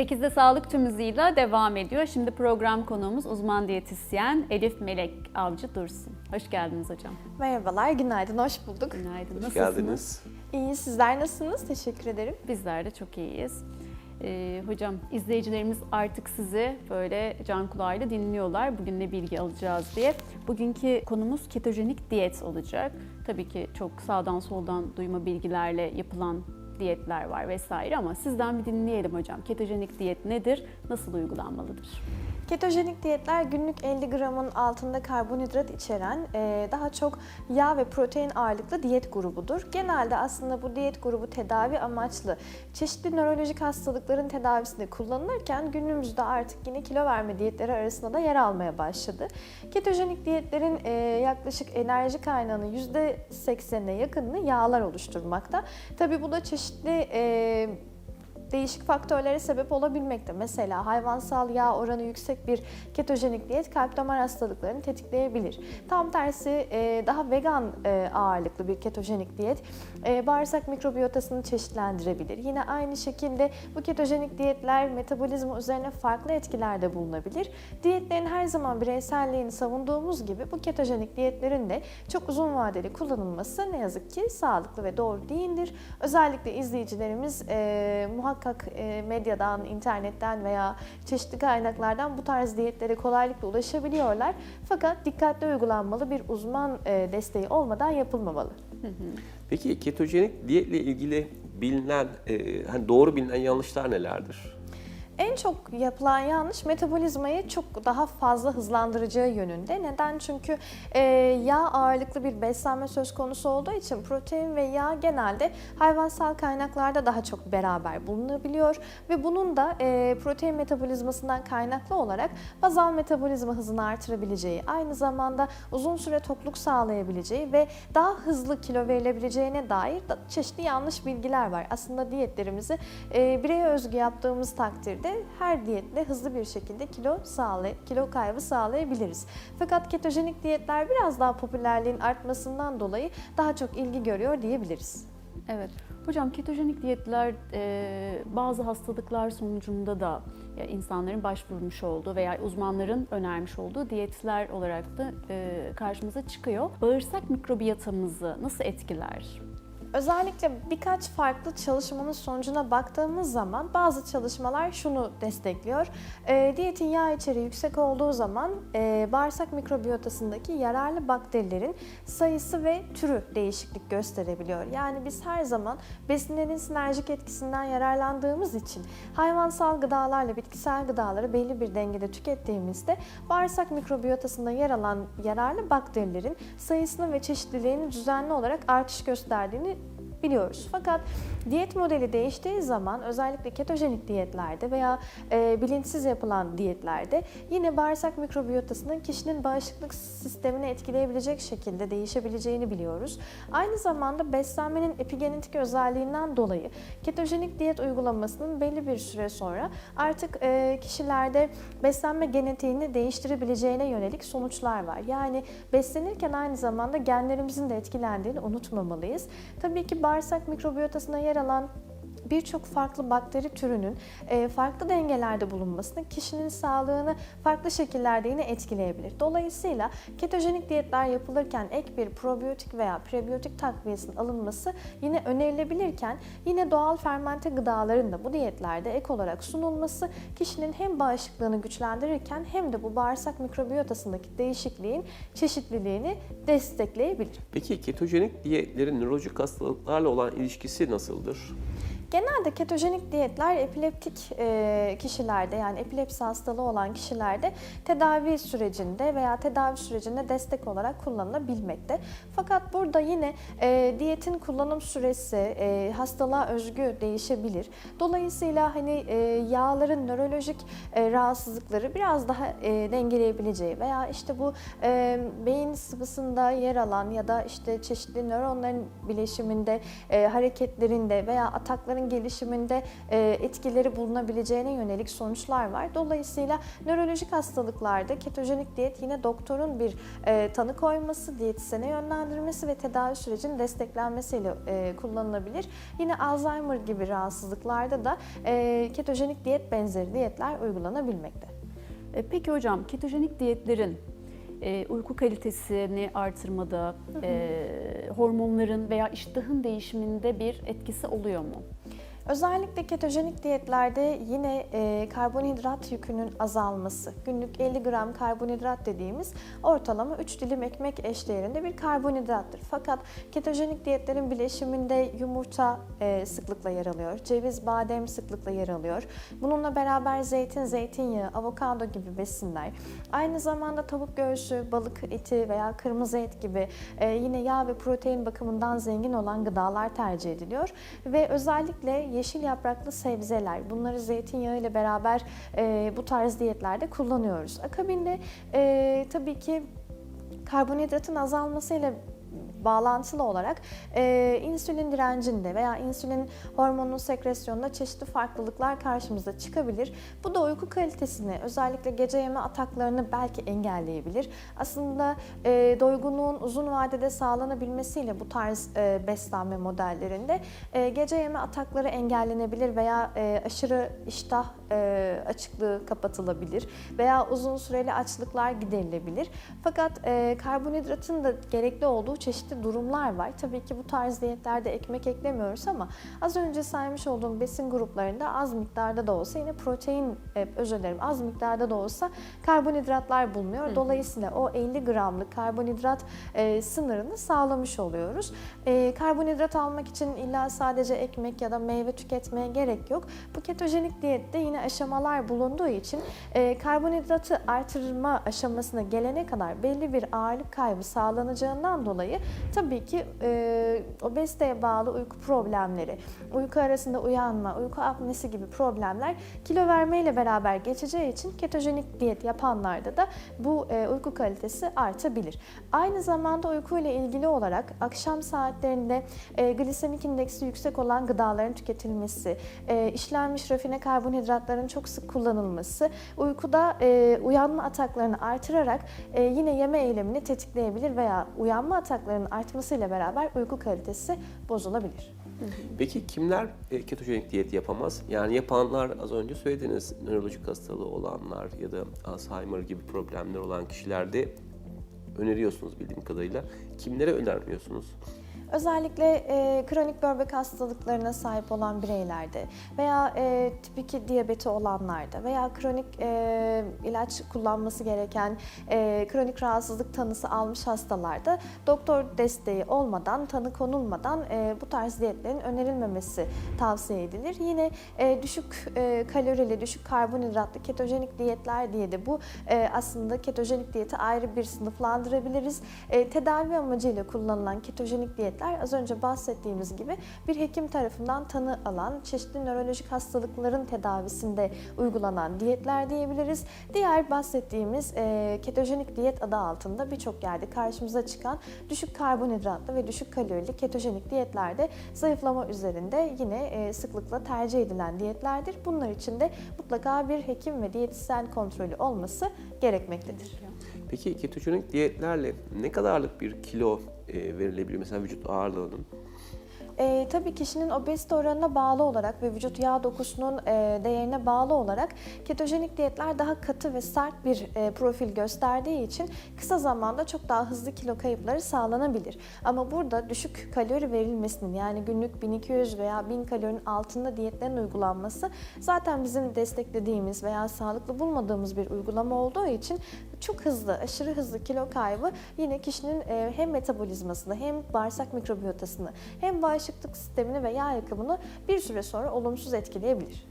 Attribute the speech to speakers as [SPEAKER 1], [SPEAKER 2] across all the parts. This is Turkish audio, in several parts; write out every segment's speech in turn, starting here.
[SPEAKER 1] 8'de sağlık tüm hızıyla devam ediyor. Şimdi program konuğumuz uzman diyetisyen Elif Melek Avcı Dursun. Hoş geldiniz hocam.
[SPEAKER 2] Merhabalar, günaydın, hoş bulduk.
[SPEAKER 1] Günaydın.
[SPEAKER 3] Hoş
[SPEAKER 1] Nasılsınız?
[SPEAKER 3] geldiniz.
[SPEAKER 2] İyi, sizler nasılsınız? Teşekkür ederim.
[SPEAKER 1] Bizler de çok iyiyiz. Ee, hocam izleyicilerimiz artık sizi böyle can kulağıyla dinliyorlar. Bugün ne bilgi alacağız diye. Bugünkü konumuz ketojenik diyet olacak. Tabii ki çok sağdan soldan duyma bilgilerle yapılan diyetler var vesaire ama sizden bir dinleyelim hocam. Ketojenik diyet nedir? Nasıl uygulanmalıdır?
[SPEAKER 2] Ketojenik diyetler günlük 50 gramın altında karbonhidrat içeren e, daha çok yağ ve protein ağırlıklı diyet grubudur. Genelde aslında bu diyet grubu tedavi amaçlı çeşitli nörolojik hastalıkların tedavisinde kullanılırken günümüzde artık yine kilo verme diyetleri arasında da yer almaya başladı. Ketojenik diyetlerin e, yaklaşık enerji kaynağının %80'ine yakınını yağlar oluşturmakta. Tabi bu da çeşitli e, değişik faktörlere sebep olabilmekte. Mesela hayvansal yağ oranı yüksek bir ketojenik diyet kalp damar hastalıklarını tetikleyebilir. Tam tersi e, daha vegan e, ağırlıklı bir ketojenik diyet e, bağırsak mikrobiyotasını çeşitlendirebilir. Yine aynı şekilde bu ketojenik diyetler metabolizma üzerine farklı etkilerde bulunabilir. Diyetlerin her zaman bireyselliğini savunduğumuz gibi bu ketojenik diyetlerin de çok uzun vadeli kullanılması ne yazık ki sağlıklı ve doğru değildir. Özellikle izleyicilerimiz e, muhakkak e, medyadan, internetten veya çeşitli kaynaklardan bu tarz diyetlere kolaylıkla ulaşabiliyorlar. Fakat dikkatli uygulanmalı bir uzman e, desteği olmadan yapılmamalı.
[SPEAKER 3] Peki ketojenik diyetle ilgili bilinen, e, hani doğru bilinen yanlışlar nelerdir?
[SPEAKER 2] En çok yapılan yanlış metabolizmayı çok daha fazla hızlandıracağı yönünde. Neden? Çünkü e, yağ ağırlıklı bir beslenme söz konusu olduğu için protein ve yağ genelde hayvansal kaynaklarda daha çok beraber bulunabiliyor ve bunun da e, protein metabolizmasından kaynaklı olarak bazal metabolizma hızını artırabileceği, aynı zamanda uzun süre tokluk sağlayabileceği ve daha hızlı kilo verilebileceğine dair da çeşitli yanlış bilgiler var. Aslında diyetlerimizi e, bireye özgü yaptığımız takdirde her diyetle hızlı bir şekilde kilo sağlay kilo kaybı sağlayabiliriz. Fakat ketojenik diyetler biraz daha popülerliğin artmasından dolayı daha çok ilgi görüyor diyebiliriz.
[SPEAKER 1] Evet. Hocam ketojenik diyetler e, bazı hastalıklar sonucunda da ya, insanların başvurmuş olduğu veya uzmanların önermiş olduğu diyetler olarak da e, karşımıza çıkıyor. Bağırsak mikrobiyotamızı nasıl etkiler?
[SPEAKER 2] Özellikle birkaç farklı çalışmanın sonucuna baktığımız zaman bazı çalışmalar şunu destekliyor. E, diyetin yağ içeriği yüksek olduğu zaman e, bağırsak mikrobiyotasındaki yararlı bakterilerin sayısı ve türü değişiklik gösterebiliyor. Yani biz her zaman besinlerin sinerjik etkisinden yararlandığımız için hayvansal gıdalarla bitkisel gıdaları belli bir dengede tükettiğimizde bağırsak mikrobiyotasında yer alan yararlı bakterilerin sayısını ve çeşitliliğinin düzenli olarak artış gösterdiğini biliyoruz. Fakat diyet modeli değiştiği zaman özellikle ketojenik diyetlerde veya e, bilinçsiz yapılan diyetlerde yine bağırsak mikrobiyotasının kişinin bağışıklık sistemini etkileyebilecek şekilde değişebileceğini biliyoruz. Aynı zamanda beslenmenin epigenetik özelliğinden dolayı ketojenik diyet uygulamasının belli bir süre sonra artık e, kişilerde beslenme genetiğini değiştirebileceğine yönelik sonuçlar var. Yani beslenirken aynı zamanda genlerimizin de etkilendiğini unutmamalıyız. Tabii ki bağırsak mikrobiyotasına yer alan birçok farklı bakteri türünün e, farklı dengelerde bulunmasını kişinin sağlığını farklı şekillerde yine etkileyebilir. Dolayısıyla ketojenik diyetler yapılırken ek bir probiyotik veya prebiyotik takviyesinin alınması yine önerilebilirken yine doğal fermente gıdaların da bu diyetlerde ek olarak sunulması kişinin hem bağışıklığını güçlendirirken hem de bu bağırsak mikrobiyotasındaki değişikliğin çeşitliliğini destekleyebilir.
[SPEAKER 3] Peki ketojenik diyetlerin nörolojik hastalıklarla olan ilişkisi nasıldır?
[SPEAKER 2] Genelde ketojenik diyetler epileptik e, kişilerde yani epilepsi hastalığı olan kişilerde tedavi sürecinde veya tedavi sürecinde destek olarak kullanılabilmekte. Fakat burada yine e, diyetin kullanım süresi e, hastalığa özgü değişebilir. Dolayısıyla hani yağların nörolojik rahatsızlıkları biraz daha dengeleyebileceği veya işte bu beyin sıvısında yer alan ya da işte çeşitli nöronların bileşiminde, hareketlerinde veya atakların damarların gelişiminde e, etkileri bulunabileceğine yönelik sonuçlar var. Dolayısıyla nörolojik hastalıklarda ketojenik diyet yine doktorun bir e, tanı koyması, diyetisyene yönlendirmesi ve tedavi sürecinin desteklenmesiyle e, kullanılabilir. Yine Alzheimer gibi rahatsızlıklarda da ketojenik diyet benzeri diyetler uygulanabilmekte.
[SPEAKER 1] Peki hocam ketojenik diyetlerin e, uyku kalitesini artırmada, e, hormonların veya iştahın değişiminde bir etkisi oluyor mu?
[SPEAKER 2] Özellikle ketojenik diyetlerde yine e, karbonhidrat yükünün azalması, günlük 50 gram karbonhidrat dediğimiz ortalama 3 dilim ekmek eşdeğerinde bir karbonhidrattır. Fakat ketojenik diyetlerin bileşiminde yumurta e, sıklıkla yer alıyor, ceviz, badem sıklıkla yer alıyor. Bununla beraber zeytin, zeytinyağı, avokado gibi besinler, aynı zamanda tavuk göğsü, balık eti veya kırmızı et gibi e, yine yağ ve protein bakımından zengin olan gıdalar tercih ediliyor ve özellikle yeşil yapraklı sebzeler, bunları zeytinyağı ile beraber e, bu tarz diyetlerde kullanıyoruz. Akabinde e, tabii ki karbonhidratın azalmasıyla bağlantılı olarak e, insülin direncinde veya insülin hormonunun sekresyonunda çeşitli farklılıklar karşımıza çıkabilir. Bu da uyku kalitesini, özellikle gece yeme ataklarını belki engelleyebilir. Aslında e, doygunluğun uzun vadede sağlanabilmesiyle bu tarz e, beslenme modellerinde e, gece yeme atakları engellenebilir veya e, aşırı iştah e, açıklığı kapatılabilir veya uzun süreli açlıklar giderilebilir. Fakat e, karbonhidratın da gerekli olduğu çeşitli durumlar var. Tabii ki bu tarz diyetlerde ekmek eklemiyoruz ama az önce saymış olduğum besin gruplarında az miktarda da olsa yine protein, e, özür dilerim az miktarda da olsa karbonhidratlar bulunuyor. Dolayısıyla o 50 gramlık karbonhidrat e, sınırını sağlamış oluyoruz. E, karbonhidrat almak için illa sadece ekmek ya da meyve tüketmeye gerek yok. Bu ketojenik diyette yine aşamalar bulunduğu için e, karbonhidratı artırma aşamasına gelene kadar belli bir ağırlık kaybı sağlanacağından dolayı tabii ki e, obeziteye bağlı uyku problemleri, uyku arasında uyanma, uyku apnesi gibi problemler kilo vermeyle beraber geçeceği için ketojenik diyet yapanlarda da bu e, uyku kalitesi artabilir. Aynı zamanda uyku ile ilgili olarak akşam saatlerinde e, glisemik indeksi yüksek olan gıdaların tüketilmesi, e, işlenmiş rafine karbonhidratların çok sık kullanılması uykuda e, uyanma ataklarını artırarak e, yine yeme eylemini tetikleyebilir veya uyanma ataklarının artmasıyla beraber uyku kalitesi bozulabilir.
[SPEAKER 3] Peki kimler e, ketojenik diyet yapamaz? Yani yapanlar az önce söylediniz nörolojik hastalığı olanlar ya da Alzheimer gibi problemler olan kişilerde öneriyorsunuz bildiğim kadarıyla. Kimlere önermiyorsunuz?
[SPEAKER 2] Özellikle e, kronik böbrek hastalıklarına sahip olan bireylerde veya e, tip 2 diyabeti olanlarda veya kronik e, ilaç kullanması gereken e, kronik rahatsızlık tanısı almış hastalarda doktor desteği olmadan, tanı konulmadan e, bu tarz diyetlerin önerilmemesi tavsiye edilir. Yine e, düşük e, kalorili, düşük karbonhidratlı ketojenik diyetler diye de bu e, aslında ketojenik diyeti ayrı bir sınıflandırabiliriz. E, tedavi amacıyla kullanılan ketojenik diyetler az önce bahsettiğimiz gibi bir hekim tarafından tanı alan çeşitli nörolojik hastalıkların tedavisinde uygulanan diyetler diyebiliriz. Diğer bahsettiğimiz e, ketojenik diyet adı altında birçok yerde karşımıza çıkan düşük karbonhidratlı ve düşük kalorili ketojenik diyetlerde zayıflama üzerinde yine e, sıklıkla tercih edilen diyetlerdir. Bunlar için de mutlaka bir hekim ve diyetisyen kontrolü olması gerekmektedir.
[SPEAKER 3] Peki ketojenik diyetlerle ne kadarlık bir kilo e, mesela vücut ağırlığının?
[SPEAKER 2] E, tabii kişinin obezite oranına bağlı olarak ve vücut yağ dokusunun e, değerine bağlı olarak ketojenik diyetler daha katı ve sert bir e, profil gösterdiği için kısa zamanda çok daha hızlı kilo kayıpları sağlanabilir. Ama burada düşük kalori verilmesinin yani günlük 1200 veya 1000 kalorinin altında diyetlerin uygulanması zaten bizim desteklediğimiz veya sağlıklı bulmadığımız bir uygulama olduğu için çok hızlı, aşırı hızlı kilo kaybı yine kişinin e, hem metabolizmasını hem bağırsak mikrobiyotasını hem bağışıklık sistemini ve yağ yakımını bir süre sonra olumsuz etkileyebilir.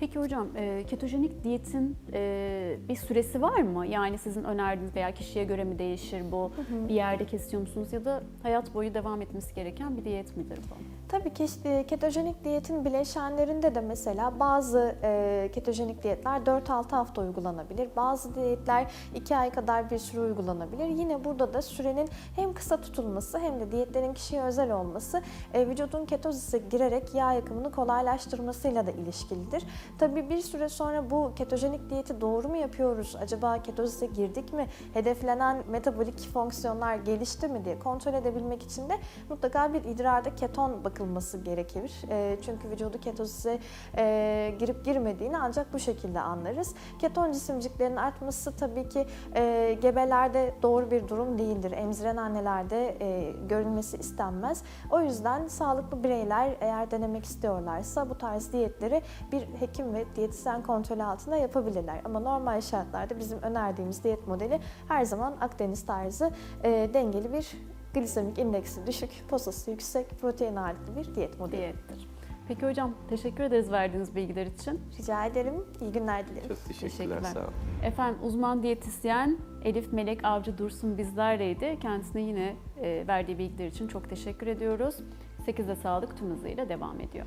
[SPEAKER 1] Peki hocam e, ketojenik diyetin e, bir süresi var mı? Yani sizin önerdiğiniz veya kişiye göre mi değişir bu? Bir yerde kesiyor musunuz ya da hayat boyu devam etmesi gereken bir diyet midir bu?
[SPEAKER 2] Tabii ki işte ketojenik diyetin bileşenlerinde de mesela bazı e, ketojenik diyetler 4-6 hafta uygulanabilir. Bazı diyetler 2 ay kadar bir süre uygulanabilir. Yine burada da sürenin hem kısa tutulması hem de diyetlerin kişiye özel olması e, vücudun ketozise girerek yağ yakımını kolaylaştırmasıyla da ilişkilidir. Tabii bir süre sonra bu ketojenik diyeti doğru mu yapıyoruz? Acaba ketozise girdik mi? Hedeflenen metabolik fonksiyonlar gelişti mi diye kontrol edebilmek için de mutlaka bir idrarda keton bakılması gerekir. E, çünkü vücudu ketozise e, girip girmediğini ancak bu şekilde anlarız. Keton cisimciklerinin artması tabii ki e, gebelerde doğru bir durum değildir. Emziren annelerde e, görülmesi istenmez. O yüzden sağlıklı bireyler eğer denemek istiyorlarsa bu tarz diyetleri bir hekim ve diyetisyen kontrolü altında yapabilirler. Ama normal şartlarda bizim önerdiğimiz diyet modeli her zaman Akdeniz tarzı e, dengeli bir glisemik indeksi düşük, posası yüksek, protein ağırlıklı bir diyet modeli.
[SPEAKER 1] Diyettir. Peki hocam teşekkür ederiz verdiğiniz bilgiler için.
[SPEAKER 2] Rica ederim. İyi günler dilerim.
[SPEAKER 3] Çok teşekkürler,
[SPEAKER 1] Teşekkürler.
[SPEAKER 3] sağ olun.
[SPEAKER 1] Efendim uzman diyetisyen Elif Melek Avcı Dursun bizlerleydi. Kendisine yine e, verdiği bilgiler için çok teşekkür ediyoruz. 8'de sağlık tüm hızıyla devam ediyor.